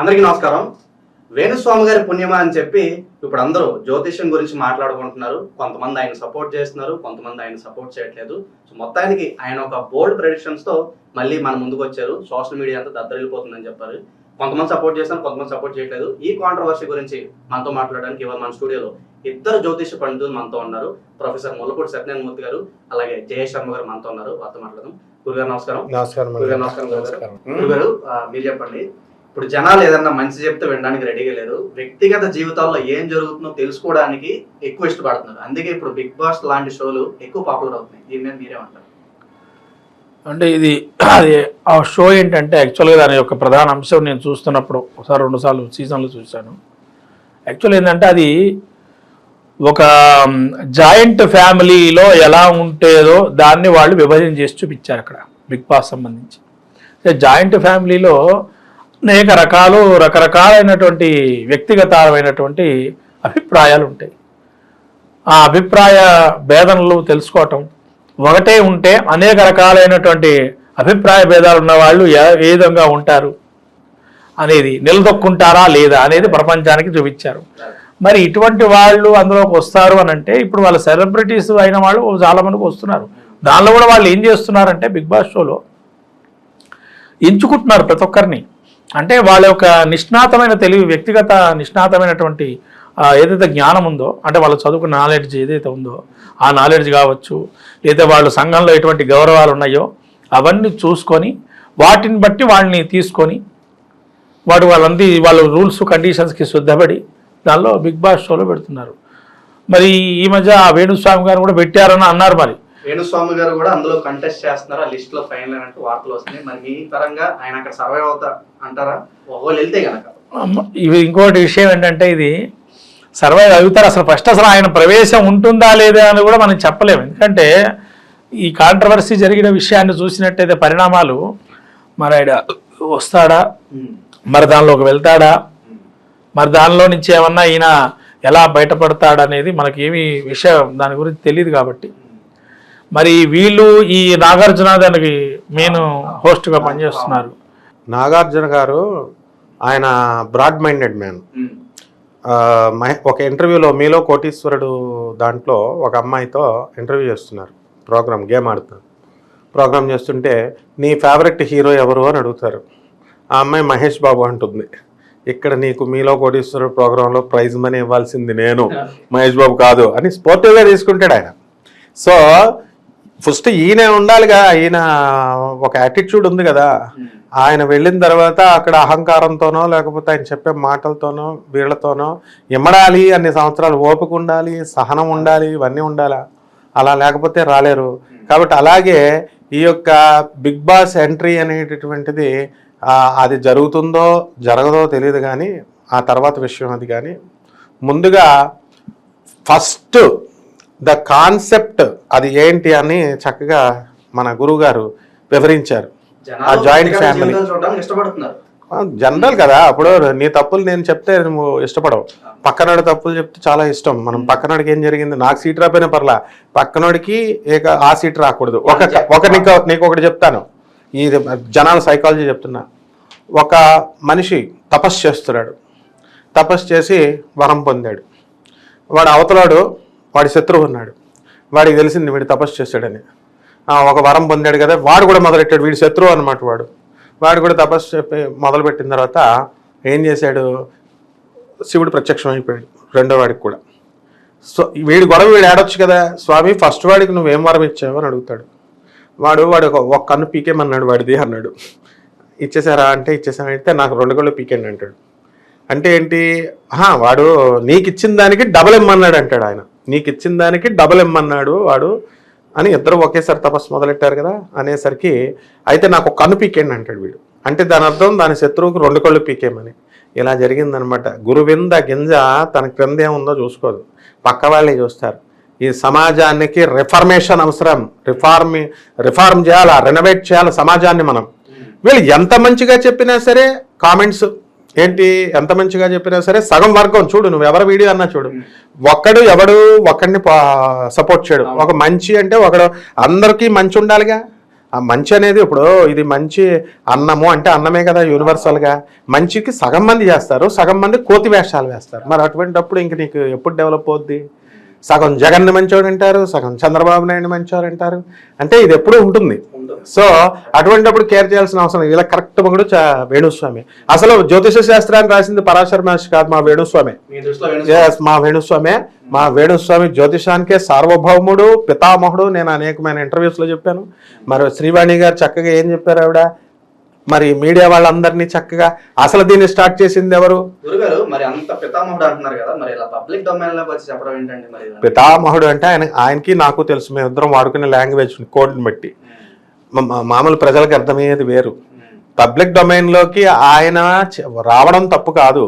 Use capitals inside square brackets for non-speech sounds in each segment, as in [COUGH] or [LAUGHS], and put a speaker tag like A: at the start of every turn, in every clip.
A: అందరికీ నమస్కారం. వేణుస్వామి గారి పుణ్యమా అని చెప్పి ఇప్పుడు అందరూ జ్యోతిష్యం గురించి మాట్లాడుకుంటున్నారు. కొంతమంది ఆయన సపోర్ట్ చేస్తున్నారు కొంతమంది ఆయన సపోర్ట్ చేయట్లేదు. సో మొత్తానికి ఆయన ఒక బోల్డ్ ప్రెడిక్షన్స్తో మళ్ళీ మన ముందుకు వచ్చారు. సోషల్ మీడియా అంతా దద్దరిల్లిపోతుందని చెప్పారు. కొంతమంది సపోర్ట్ చేస్తారు కొంతమంది సపోర్ట్ చేయట్లేదు. ఈ కాంట్రవర్సీ గురించి మనతో మాట్లాడడానికి ఇవాళ మన స్టూడియోలో ఇద్దరు జ్యోతిష పండితులు మనతో ఉన్నారు. ప్రొఫెసర్ ముల్లపూడి సత్యనారాయణ మూర్తి గారు అలాగే జయేష్ శర్మ గారు మనతో ఉన్నారు. వారితో మాట్లాడదాం. గురుగారు నమస్కారం.
B: నమస్కారం.
A: గురుగారు నమస్కారం గురుగారు. మీరు చెప్పండి ఇప్పుడు జనాలు ఏదన్నా మంచి చెప్తే వినడానికి రెడీగా లేరు. వ్యక్తిగత జీవితాల్లో ఏం జరుగుతుందో తెలుసుకోవడానికి ఎక్కువ ఇష్టపడుతున్నారు. అందుకే ఇప్పుడు బిగ్ బాస్ లాంటి షోలు ఎక్కువ పాపులర్ అవుతున్నాయి. దీని మీద మీరేమంటారు
C: అంటే ఇది అది ఆ షో ఏంటంటే యాక్చువల్గా దాని యొక్క ప్రధాన అంశం నేను చూస్తున్నప్పుడు ఒకసారి రెండుసార్లు సీజన్లో చూశాను. యాక్చువల్ ఏంటంటే అది ఒక జాయింట్ ఫ్యామిలీలో ఎలా ఉంటేదో దాన్ని వాళ్ళు విభజన చేసి చూపించారు అక్కడ బిగ్ బాస్ సంబంధించి. జాయింట్ ఫ్యామిలీలో అనేక రకాలు రకరకాలైనటువంటి వ్యక్తిగతమైనటువంటి అభిప్రాయాలు ఉంటాయి. ఆ అభిప్రాయ భేదనలు తెలుసుకోవటం ఒకటే ఉంటే అనేక రకాలైనటువంటి అభిప్రాయ భేదాలు ఉన్న వాళ్ళు ఏ ఏ విధంగా ఉంటారు అనేది నిలదొక్కుంటారా లేదా అనేది ప్రపంచానికి చూపించారు. మరి ఇటువంటి వాళ్ళు అందులోకి వస్తారు అని అంటే ఇప్పుడు వాళ్ళ సెలబ్రిటీస్ అయిన వాళ్ళు చాలా మందికి వస్తున్నారు. దానిలో కూడా వాళ్ళు ఏం చేస్తున్నారంటే బిగ్ బాస్ షోలో ఎంచుకుంటున్నారు ప్రతి ఒక్కరిని. అంటే వాళ్ళ యొక్క నిష్ణాతమైన తెలివి వ్యక్తిగత నిష్ణాతమైనటువంటి ఏదైతే జ్ఞానం ఉందో అంటే వాళ్ళ చదువుకున్న నాలెడ్జ్ ఏదైతే ఉందో ఆ నాలెడ్జ్ కావచ్చు లేదా వాళ్ళు సంఘంలో ఎటువంటి గౌరవాలు ఉన్నాయో అవన్నీ చూసుకొని వాటిని బట్టి వాళ్ళని తీసుకొని వాడు వాళ్ళంది వాళ్ళ రూల్స్ కండిషన్స్కి శుద్ధపడి దానిలో బిగ్ బాస్ షోలో పెడుతున్నారు. మరి ఈ మధ్య ఆ వేణుస్వామి గారు కూడా పెట్టారని అన్నారు మరి.
A: వేణుస్వామి గారు కూడా అందులో కంటెస్ట్ చేస్తున్నారు? ఆ లిస్ట్లో ఫైనల్ అయినట్టు వార్తలు వస్తున్నాయి. మరి మీ పరంగా ఆయన అక్కడ సర్వైవ్ అవుతా అంటారా? ఒకవేళ వెళ్తే
C: అమ్మ, ఇవి ఇంకోటి విషయం ఏంటంటే ఇది సర్వైవ్ అవుతారు? అసలు ఫస్ట్ అసలు ఆయన ప్రవేశం ఉంటుందా లేదా అని కూడా మనం చెప్పలేము. ఎందుకంటే ఈ కాంట్రవర్సీ జరిగిన విషయాన్ని చూసినట్టయితే పరిణామాలు మరి ఆయన వస్తాడా? మరి దానిలోకి వెళ్తాడా? మరి దానిలో నుంచి ఏమన్నా ఈయన ఎలా బయటపడతాడనేది మనకి ఏమి విషయం దాని గురించి తెలియదు కాబట్టి. మరి వీళ్ళు ఈ నాగార్జున దానికి మెయిన్ హోస్ట్గా పనిచేస్తున్నారు.
B: నాగార్జున గారు ఆయన బ్రాడ్ మైండెడ్ మ్యాన్. ఒక ఇంటర్వ్యూలో మీలో కోటీశ్వరుడు దాంట్లో ఒక అమ్మాయితో ఇంటర్వ్యూ చేస్తున్నారు. ప్రోగ్రామ్ గేమ్ ఆడుతున్నారు. ప్రోగ్రామ్ చేస్తుంటే నీ ఫేవరెట్ హీరో ఎవరు? అని అడుగుతారు. ఆ అమ్మాయి మహేష్ బాబు అంటుంది. ఇక్కడ నీకు మీలో కోటీశ్వరుడు ప్రోగ్రాంలో ప్రైజ్ మనీ ఇవ్వాల్సింది నేను. మహేష్ బాబు కాదు అని స్పోర్టివ్గా తీసుకుంటాడు ఆయన. సో ఫస్ట్ ఈయన ఉండాలిగా ఈయన ఒక యాటిట్యూడ్ ఉంది కదా. ఆయన వెళ్ళిన తర్వాత అక్కడ అహంకారంతోనో లేకపోతే ఆయన చెప్పే మాటలతోనో వీళ్ళతోనో ఇమ్మడాలి అన్ని సంవత్సరాలు ఓపిక ఉండాలి సహనం ఉండాలి ఇవన్నీ ఉండాలా? అలా లేకపోతే రాలేరు. కాబట్టి అలాగే ఈ యొక్క బిగ్ బాస్ ఎంట్రీ అనేటటువంటిది అది జరుగుతుందో జరగదో తెలియదు కానీ ఆ తర్వాత విషయం అది కానీ ముందుగా ఫస్ట్ ద కాన్సెప్ట్ అది ఏంటి అని చక్కగా మన గురువు గారు వివరించారు. ఆ జాయింట్ ఫ్యామిలీ. జనరల్ కదా అప్పుడు నీ తప్పులు నేను చెప్తే నువ్వు ఇష్టపడవు. పక్కనోడి తప్పులు చెప్తే చాలా ఇష్టం. మనం పక్కనోడికి ఏం జరిగింది? నాకు సీట్ రాపోయినా పర్లా పక్కనోడికి ఏక ఆ సీట్ రాకూడదు. ఒక ఒక నీకు నీకు ఒకటి చెప్తాను. ఈ జనాల సైకాలజీ చెప్తున్నా. ఒక మనిషి తపస్సు చేస్తున్నాడు. తపస్సు చేసి వరం పొందాడు. వాడు అవతలాడు వాడి శత్రువు ఉన్నాడు. వాడికి తెలిసింది వీడు తపస్సు చేశాడని. ఒక వరం పొందాడు కదా వాడు కూడా మొదలెట్టాడు వీడి శత్రువు అనమాట వాడు. వాడు కూడా తపస్సు చెప్పి మొదలుపెట్టిన తర్వాత ఏం చేశాడు? శివుడు ప్రత్యక్షం అయిపోయాడు రెండో వాడికి కూడా. సో వీడి గొడవ వీడు ఆడొచ్చు కదా స్వామి ఫస్ట్ వాడికి నువ్వేం వరం ఇచ్చావు అని అడుగుతాడు. వాడు వాడు ఒక కన్ను పీకేమన్నాడు వాడిది అన్నాడు. ఇచ్చేసారా అంటే ఇచ్చేసాను అయితే నాకు రెండు కళ్ళు పీకేండి అంటాడు. అంటే ఏంటి? వాడు నీకు ఇచ్చిన దానికి డబల్ ఇమ్మన్నాడు అంటాడు ఆయన. నీకు ఇచ్చిన దానికి డబల్ ఇమ్మన్నాడు వాడు అని ఇద్దరు ఒకేసారి తపస్సు మొదలెట్టారు కదా అనేసరికి అయితే నాకు ఒక కన్ను పీకేయండి అంటాడు వీడు. అంటే దాని అర్థం దాని శత్రువుకు రెండు కళ్ళు పీకేయమని. ఇలా జరిగిందనమాట. గురువింద గింజ తన క్రింద ఏముందో చూసుకోదు. పక్క వాళ్ళే చూస్తారు. ఈ సమాజానికి రిఫర్మేషన్ అవసరం. రిఫార్మి రిఫార్మ్ చేయాలా? రెనోవేట్ చేయాలి సమాజాన్ని మనం? వీళ్ళు ఎంత మంచిగా చెప్పినా సరే కామెంట్స్ ఏంటి ఎంత మంచిగా చెప్పినా సరే సగం వర్గం చూడు నువ్వు ఎవరి వీడియో అన్నా చూడు. ఒక్కడు ఎవడు ఒక్కడిని సపోర్ట్ చేయడు. ఒక మంచి అంటే ఒకడు అందరికీ మంచి ఉండాలిగా? ఆ మంచి అనేది ఇప్పుడు ఇది మంచి అన్నము అంటే అన్నమే కదా యూనివర్సల్గా మంచికి సగం మంది చేస్తారు సగం మంది కోతి వేషాలు వేస్తారు. మరి అటువంటిప్పుడు ఇంక నీకు ఎప్పుడు డెవలప్ అవుద్ది? సగం జగన్ మంచోడు అంటారు సగం చంద్రబాబు నాయుడు మంచోడు అంటారు. అంటే ఇది ఎప్పుడూ ఉంటుంది. సో అటువంటిప్పుడు కేర్ చేయాల్సిన అవసరం. ఇలా కరెక్ట్ మగుడు వేణుస్వామి. అసలు జ్యోతిష శాస్త్రాన్ని రాసింది పరాశర మహర్షి కాదు మా వేణుస్వామి.
A: మీ
B: వేణుస్వామి. మా వేణుస్వామి. జ్యోతిషానికే సార్వభౌముడు పితామహుడు. నేను అనేకమైన ఇంటర్వ్యూస్లో చెప్పాను. మరి శ్రీవాణి గారు చక్కగా ఏం చెప్పారు ఆవిడ? మరి మీడియా వాళ్ళందరినీ చక్కగా అసలు దీన్ని స్టార్ట్ చేసింది ఎవరు?
A: గురుగారు మరి అంత పితామహుడు అంటున్నారు కదా మరి ఇలా పబ్లిక్ డొమైన్లోకి వచ్చి చెప్పడం ఏంటండి మరి? ఇలా?
B: పితామహుడు అంటే ఆయన ఆయనకి నాకు తెలుసు. మేము ఇద్దరం వాడుకునే లాంగ్వేజ్ కోడ్ని బట్టి. మామూలు ప్రజలకు అర్థమయ్యేది వేరు. పబ్లిక్ డొమైన్లోకి ఆయన రావడం తప్పు కాదు.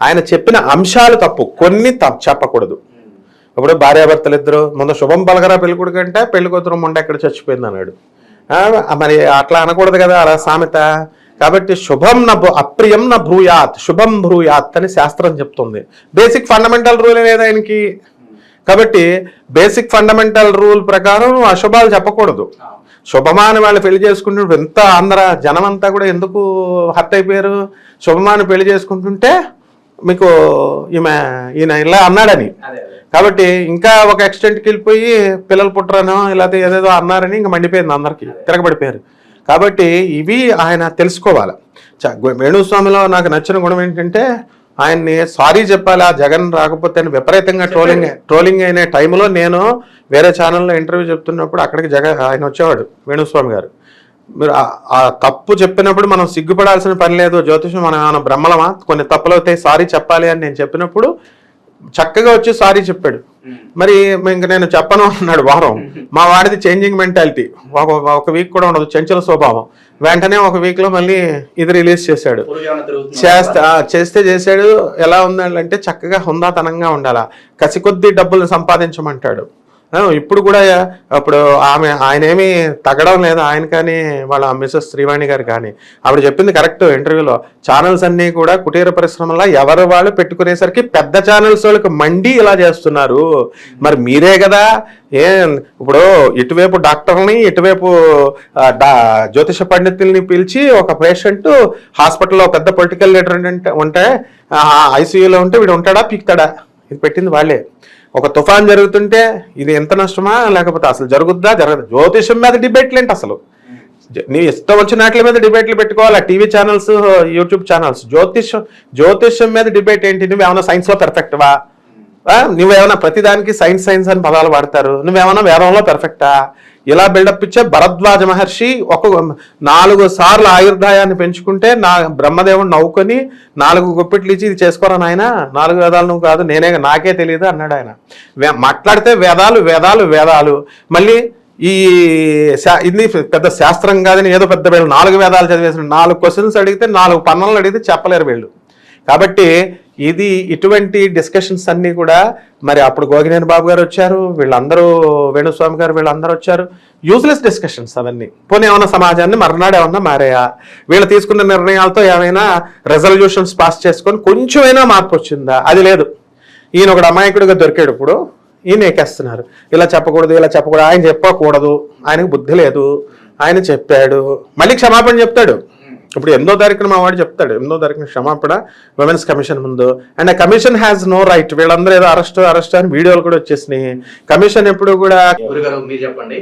B: ఆయన చెప్పిన అంశాలు తప్పు. కొన్ని తప్పు చెప్పకూడదు. ఇప్పుడు భార్యాభర్తలు ఇద్దరు ముందు శుభం పలకరా పెళ్ళికొడు కంటే పెళ్ళికూతురు పెళ్ళి ముండ ఎక్కడ చచ్చిపోయింది అన్నాడు. మరి అట్లా అనకూడదు కదా అలా సామెత. కాబట్టి శుభం నా అప్రియం న భూయాత్ శుభం భూయాత్ అని శాస్త్రం చెప్తుంది. బేసిక్ ఫండమెంటల్ రూల్ అనేది ఆయనకి? కాబట్టి బేసిక్ ఫండమెంటల్ రూల్ ప్రకారం అశుభాలు చెప్పకూడదు. శుభమాని వాళ్ళు పెళ్ళి చేసుకుంటుంటే ఎంత ఆంధ్ర జనం అంతా కూడా ఎందుకు హర్ట్ అయిపోయారు? శుభమాని పెళ్ళి చేసుకుంటుంటే మీకు ఈమె ఈయన ఇలా అన్నాడని. కాబట్టి ఇంకా ఒక ఎక్స్టెంట్కి వెళ్ళిపోయి పిల్లలు పుట్టరనో లేకపోతే ఏదేదో అన్నారని ఇంకా మండిపోయింది అందరికి తిరగబడిపోయారు. కాబట్టి ఇవి ఆయన తెలుసుకోవాలి. వేణుస్వామిలో నాకు నచ్చిన గుణం ఏంటంటే ఆయన్ని సారీ చెప్పాలి ఆ జగన్ రాకపోతే అని విపరీతంగా ట్రోలింగ్ ట్రోలింగ్ అయిన టైంలో నేను వేరే ఛానల్లో ఇంటర్వ్యూ చెప్తున్నప్పుడు అక్కడికి జగన్ ఆయన వచ్చేవాడు వేణుస్వామి గారు. మీరు ఆ- ఆ తప్పు చెప్పినప్పుడు మనం సిగ్గుపడాల్సిన పని లేదు జ్యోతిషం మనం ఏమైనా బ్రహ్మలమా? కొన్ని తప్పులు అవుతాయి సారీ చెప్పాలి అని నేను చెప్పినప్పుడు చక్కగా వచ్చి సారీ చెప్పాడు. మరి ఇంక నేను చెప్పను అన్నాడు వారం. [LAUGHS] మా వాడిది చేంజింగ్ మెంటాలిటీ ఒక ఒక వీక్ కూడా ఉండదు చెంచల స్వభావం. వెంటనే ఒక వీక్లో మళ్ళీ ఇది రిలీజ్ చేశాడు? చేస్తా చేస్తే చేశాడు ఎలా ఉందంటే చక్కగా హుందాతనంగా ఉండాలా. కసి కొద్దీ డబ్బులు సంపాదించమంటాడు. ఇప్పుడు కూడా అప్పుడు ఆమె ఆయన ఏమీ తగ్గడం లేదు. ఆయన కానీ వాళ్ళ మిస్సెస్ శ్రీవాణి గారు కానీ. ఆవిడ చెప్పింది కరెక్ట్ ఇంటర్వ్యూలో. ఛానల్స్ అన్నీ కూడా కుటీర పరిశ్రమలో ఎవరు వాళ్ళు పెట్టుకునేసరికి పెద్ద ఛానల్స్ వాళ్ళకి మండి ఇలా చేస్తున్నారు. మరి మీరే కదా? ఏ ఇప్పుడు ఇటువైపు డాక్టర్ని ఇటువైపు డా- జ్యోతిష పండితుల్ని పిలిచి ఒక పేషెంట్ హాస్పిటల్లో పెద్ద పొలిటికల్ లీడర్ ఉంటే ఉంటే ఐసీయూలో ఉంటే వీడు ఉంటాడా పీక్తాడా? ఇది పెట్టింది వాళ్ళే. ఒక తుఫాన్ జరుగుతుంటే ఇది ఎంత నష్టమా? లేకపోతే అసలు జరుగుద్దా? జరగదు? జ్యోతిషం మీద డిబేట్లు ఏంటి అసలు? నీ ఇష్టం వచ్చిన వాటి మీద డిబేట్లు పెట్టుకోవాలి? TV channels YouTube channels. జ్యోతిషం జ్యోతిషం మీద డిబేట్ ఏంటి? నువ్వేమన్నా సైన్స్లో పెర్ఫెక్ట్వా నువ్వేమైనా ప్రతిదానికి సైన్స్ సైన్స్ అని పదాలు వాడతారు. నువ్వేమైనా వేదంలో పెర్ఫెక్టా ఇలా బిల్డప్ ఇచ్చే? భరద్వాజ మహర్షి ఒక నాలుగు సార్లు ఆయుర్దాయాన్ని పెంచుకుంటే నా బ్రహ్మదేవుడు నవ్వుకొని నాలుగు గుప్పిట్లు ఇచ్చి ఇది చేసుకోరా నాయన? నాలుగు వేదాలు నువ్వు కాదు నేనే నాకే తెలియదు అన్నాడు ఆయన. మాట్లాడితే వేదాలు వేదాలు వేదాలు. మళ్ళీ ఈ శా- ఇది పెద్ద శాస్త్రం కాదని ఏదో పెద్ద వీళ్ళు నాలుగు వేదాలు చదివేసిన నాలుగు క్వశ్చన్స్ అడిగితే నాలుగు పన్నులు అడిగితే చెప్పలేరు వీళ్ళు. కాబట్టి ఇది ఇటువంటి డిస్కషన్స్ అన్నీ కూడా మరి అప్పుడు గోగినేని బాబు గారు వచ్చారు వీళ్ళందరూ వేణుస్వామి గారు వీళ్ళందరూ వచ్చారు. యూజ్లెస్ డిస్కషన్స్ అవన్నీ. పోనీ ఏమైనా సమాజాన్ని మర్నాడు ఏమన్నా మారాయా? వీళ్ళు తీసుకున్న నిర్ణయాలతో ఏమైనా రెజల్యూషన్స్ పాస్ చేసుకొని కొంచెమైనా మార్పు వచ్చిందా? అది లేదు. ఈయన ఒకడు అమాయకుడిగా దొరికాడు ఇప్పుడు. ఈయన ఎక్కేస్తున్నారు. ఇలా చెప్పకూడదు ఇలా చెప్పకూడదు. ఆయన చెప్పకూడదు. ఆయనకు బుద్ధి లేదు. ఆయన చెప్పాడు. మళ్ళీ క్షమాపణ చెప్తాడు. ఇప్పుడు ఎనిమిదో తారీఖున మా వాడు చెప్తాడు ఎనిమిదో తారీఖున క్షమాపణ విమెన్స్ కమిషన్ ముందు. అండ్ ఆ కమిషన్ హ్యాస్ నో రైట్ వీళ్ళందరూ ఏదో అరెస్ట్ అరెస్ట్ అని వీడియోలు కూడా వచ్చేసినాయి. కమిషన్ ఎప్పుడు కూడా
A: మీరు చెప్పండి.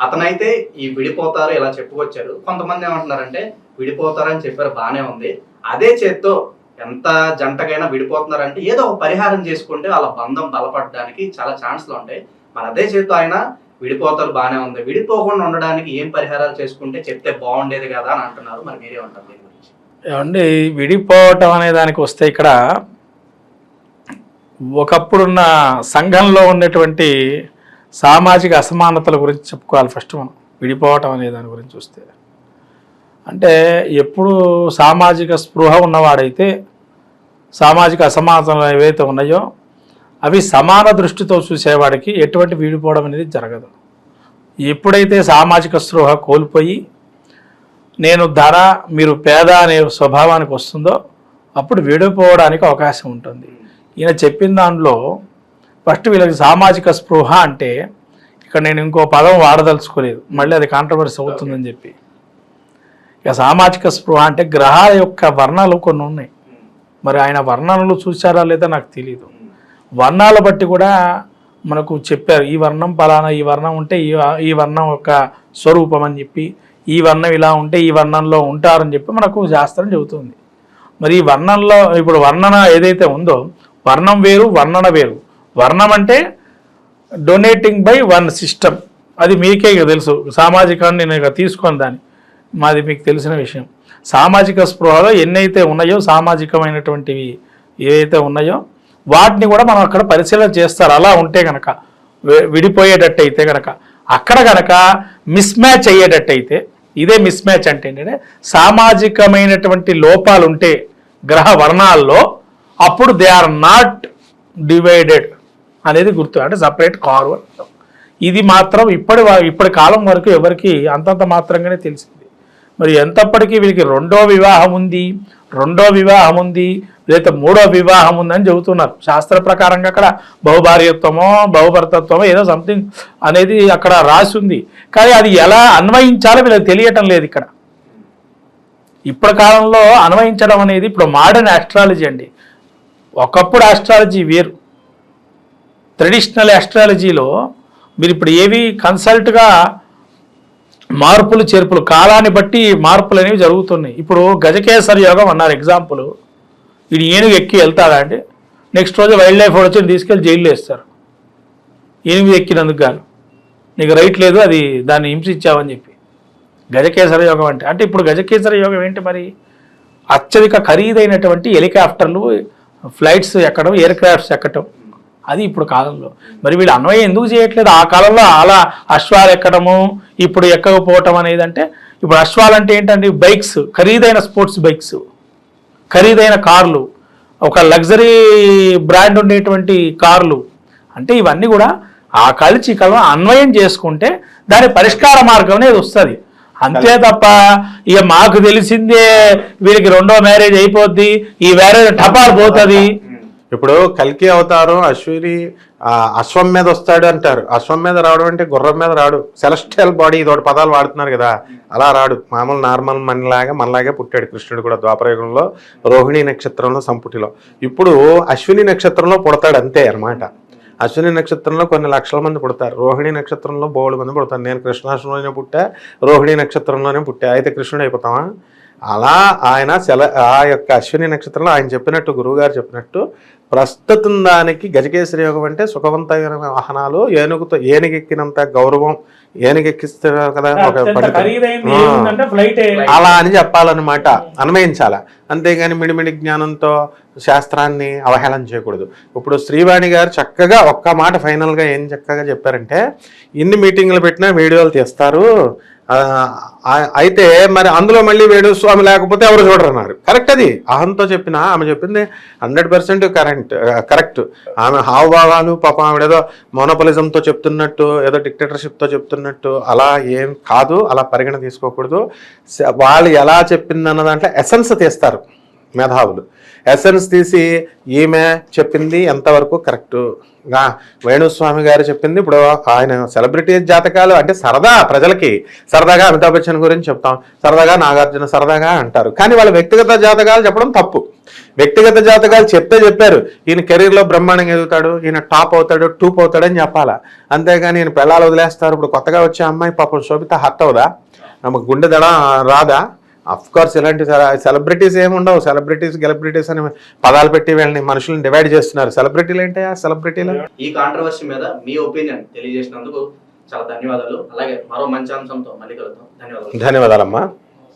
A: అతనైతే ఈ విడిపోతారు ఇలా చెప్పుకొచ్చారు. కొంతమంది ఏమంటున్నారంటే విడిపోతారని చెప్పారు బానే ఉంది. అదే చేత్తో ఎంత జంటకైనా విడిపోతున్నారంటే ఏదో ఒక పరిహారం చేసుకుంటే వాళ్ళ బంధం బలపడడానికి చాలా ఛాన్స్లు ఉంటాయి. మరి అదే చేత్తో ఆయన విడిపోతారు బాగానే ఉంది. విడిపోకుండా ఉండడానికి ఏం పరిహారాలు చేసుకుంటే చెప్తే బాగుండేది కదా అని అంటున్నారు. మరి మీరే ఉంటారు దీని గురించి?
C: ఏమండి విడిపోవటం అనే దానికి వస్తే ఇక్కడ ఒకప్పుడున్న సంఘంలో ఉన్నటువంటి సామాజిక అసమానతల గురించి చెప్పుకోవాలి ఫస్ట్ మనం. విడిపోవటం అనే దాని గురించి చూస్తే. అంటే ఎప్పుడు సామాజిక స్పృహ ఉన్నవాడైతే సామాజిక అసమానతలు ఏవైతే ఉన్నాయో అవి సమాన దృష్టితో చూసేవాడికి ఎటువంటి విడిపోవడం అనేది జరగదు. ఎప్పుడైతే సామాజిక స్పృహ కోల్పోయి నేను ధర మీరు పేద అనే స్వభావానికి వస్తుందో అప్పుడు విడిపోవడానికి అవకాశం ఉంటుంది. ఈయన చెప్పిన దానిలో ఫస్ట్ వీళ్ళకి సామాజిక స్పృహ అంటే ఇక్కడ నేను ఇంకో పదం వాడదలుచుకోలేదు. మళ్ళీ అది కాంట్రవర్సీ అవుతుందని చెప్పి. ఇక సామాజిక స్పృహ అంటే గ్రహాల యొక్క వర్ణాలు కొన్ని ఉన్నాయి. మరి ఆయన వర్ణనలు చూశారా లేదా నాకు తెలియదు వర్ణాల బట్టి కూడా మనకు చెప్పారు. ఈ వర్ణం పలానా ఈ వర్ణం ఉంటే ఈ ఈ వర్ణం యొక్క స్వరూపం అని చెప్పి ఈ వర్ణం ఇలా ఉంటే ఈ వర్ణంలో ఉంటారని చెప్పి మనకు శాస్త్రం చెబుతుంది. మరి ఈ వర్ణంలో ఇప్పుడు వర్ణన ఏదైతే ఉందో వర్ణం వేరు వర్ణన వేరు. వర్ణం అంటే డొనేటింగ్ బై వన్ సిస్టమ్ అది మీకే ఇక తెలుసు. సామాజికాన్ని నేను ఇక తీసుకొని దాన్ని. మాది మీకు తెలిసిన విషయం. సామాజిక స్పృహలో ఎన్నైతే ఉన్నాయో సామాజికమైనటువంటివి ఏవైతే ఉన్నాయో వాటిని కూడా మనం అక్కడ పరిశీలన చేస్తారు. అలా ఉంటే గనక విడిపోయేటట్టయితే విడిపోయేటట్టు అయితే గనక అక్కడ గనక మిస్ మ్యాచ్ అయ్యేటట్టయితే ఇదే మిస్ మ్యాచ్ అంటే ఏంటంటే సామాజికమైనటువంటి లోపాలు ఉంటే గ్రహ వర్ణాల్లో అప్పుడు దే ఆర్ నాట్ డివైడెడ్ అనేది గుర్తు అంటే సపరేట్ కారు ఇది మాత్రం ఇప్పటి ఇప్పటి కాలం వరకు ఎవరికి అంతంత మాత్రంగానే తెలిసింది. మరి ఎంతప్పటికీ వీరికి రెండో వివాహం ఉంది రెండో వివాహం ఉంది లేదా మూడో వివాహం ఉందని చెబుతున్నారు. శాస్త్ర ప్రకారంగా అక్కడ బహుభార్యత్వమో బహుభర్తత్వమో ఏదో సంథింగ్ అనేది అక్కడ రాసి ఉంది కానీ అది ఎలా అన్వయించాలో వీళ్ళకి తెలియటం లేదు ఇక్కడ. ఇప్పటి కాలంలో అన్వయించడం అనేది ఇప్పుడు మోడర్న్ ఆస్ట్రాలజీ అండి. ఒకప్పుడు ఆస్ట్రాలజీ వేరు. ట్రెడిషనల్ ఆస్ట్రాలజీలో మీరు ఇప్పుడు ఏవి కన్సల్ట్గా మార్పులు చేర్పులు కాలాన్ని బట్టి మార్పులు అనేవి జరుగుతున్నాయి. ఇప్పుడు గజకేసరి యోగం అన్నారు ఎగ్జాంపుల్ ఇది ఏనుగు ఎక్కి వెళ్తాడా అంటే నెక్స్ట్ రోజు వైల్డ్ లైఫ్ వచ్చి తీసుకెళ్ళి జైల్లో వేస్తారు. ఏనుగు ఎక్కినందుకు గాను. నీకు రైట్ లేదు అది దాన్ని హింసించావని చెప్పి. గజకేసర యోగం అంటే అంటే ఇప్పుడు గజకేసర యోగం ఏంటి మరి? అత్యధిక ఖరీదైనటువంటి హెలికాప్టర్లు ఫ్లైట్స్ ఎక్కడం ఎయిర్ క్రాఫ్ట్స్ ఎక్కడం అది ఇప్పుడు కాలంలో. మరి వీళ్ళు అన్వయం ఎందుకు చేయట్లేదు? ఆ కాలంలో అలా అశ్వాలు ఎక్కడము ఇప్పుడు ఎక్కకపోవటం అనేది అంటే ఇప్పుడు అశ్వాలు అంటే ఏంటంటే బైక్స్ ఖరీదైన స్పోర్ట్స్ బైక్స్. ఖరీదైన కార్లు ఒక లగ్జరీ బ్రాండ్ ఉండేటువంటి కార్లు అంటే ఇవన్నీ కూడా ఆ కలిసి కలం అన్వయం చేసుకుంటే దాని పరిష్కార మార్గం అనేది వస్తుంది. అంతే తప్ప ఇక మాకు తెలిసిందే వీరికి రెండో మ్యారేజ్ అయిపోద్ది ఈ మ్యారేజ్ టపాలు పోతుంది.
B: ఇప్పుడు కల్కి అవతారం అశ్విని అశ్వం మీద వస్తాడు అంటారు. అశ్వం మీద రావడం అంటే గుర్రం మీద రాడు. సెలస్టియల్ బాడీ ఇదొకటి పదాలు వాడుతున్నారు కదా. అలా రాడు. మామూలు నార్మల్ మనలాగా మనలాగే పుట్టాడు కృష్ణుడు కూడా ద్వాపరయుగంలో రోహిణి నక్షత్రంలో సంపుటిలో. ఇప్పుడు అశ్విని నక్షత్రంలో పుడతాడు అంతే అనమాట అశ్విని నక్షత్రంలో కొన్ని లక్షల మంది పుడతారు. రోహిణి నక్షత్రంలో బోడు మంది పుడతారు. నేను కృష్ణాష్టంలోనే పుట్టా రోహిణి నక్షత్రంలోనే పుట్టా. అయితే కృష్ణుడు అయిపోతామా అలా ఆయన సెల ఆ యొక్క అశ్విని నక్షత్రంలో ఆయన చెప్పినట్టు గురువుగారు చెప్పినట్టు ప్రస్తుతం దానికి గజకేసరి యోగం అంటే సుఖవంతమైన వాహనాలు ఏనుగుతో ఏనుగెక్కినంత గౌరవం ఏనుగెక్కిస్తారు కదా ఒక
C: ఫ్లైట్
B: అలా అని చెప్పాలన్నమాట. అన్వయించాల. అంతేగాని మిడిమిడి జ్ఞానంతో శాస్త్రాన్ని అవహేళన చేయకూడదు. ఇప్పుడు శ్రీవాణి గారు చక్కగా ఒక్క మాట ఫైనల్గా ఏం చక్కగా చెప్పారంటే ఇన్ని మీటింగ్లు పెట్టినా వీడియోలు తీస్తారు. అయితే మరి అందులో మళ్ళీ వేణు స్వామి లేకపోతే ఎవరు చూడరన్నారు. కరెక్ట్ అది. అహంతో చెప్పిన ఆమె చెప్పింది హండ్రెడ్ పర్సెంట్ కరెంట్. కరెక్ట్. ఆమె హావభావాలు పాపం ఆవిడేదో మోనోపలిజంతో చెప్తున్నట్టు ఏదో డిక్టేటర్షిప్తో చెప్తున్నట్టు అలా ఏం కాదు అలా పరిగణ తీసుకోకూడదు. వాళ్ళు ఎలా చెప్పిందన్న దాంట్లో ఎసెన్స్ తీస్తారు. మేధావులు. ఎసెన్స్ తీసి ఈమె చెప్పింది ఎంతవరకు కరెక్ట్ వేణుస్వామి గారు చెప్పింది ఇప్పుడు ఆయన సెలబ్రిటీ జాతకాలు అంటే సరదా ప్రజలకి. సరదాగా అమితాబ్ బచ్చన్ గురించి చెప్తాం. సరదాగా నాగార్జున సరదాగా అంటారు. కానీ వాళ్ళ వ్యక్తిగత జాతకాలు చెప్పడం తప్పు. వ్యక్తిగత జాతకాలు చెప్తే చెప్పారు. ఈయన కెరీర్లో బ్రహ్మాండంగా ఎదుగుతాడు. ఈయన టాప్ అవుతాడు టూప్ అవుతాడని చెప్పాలా? అంతేగాని ఈయన పిల్లలు వదిలేస్తారు. ఇప్పుడు కొత్తగా వచ్చే అమ్మాయి పాపం శోభిత హర్ట్ అవుదా? ఆమెకు గుండె దడ రాదా? కోర్స్ ఇలాంటి సెలబ్రిటీస్ ఏమి ఉండవు. సెలబ్రిటీస్ గెలబ్రిటీస్ అని పదాలు పెట్టి వీళ్ళని మనుషులను డివైడ్ చేస్తున్నారు. సెలబ్రిటీలు ఏంటి సెలబ్రిటీలు
A: ఈ కాంట్రవర్సీ మీద మీ ఒపీనియన్ తెలియజేసినందుకు చాలా ధన్యవాదాలు. అలాగే మరో మంచి అంశంతో మళ్ళీ కలుద్దాం. ధన్యవాదాలు.
B: ధన్యవాదాలమ్మా.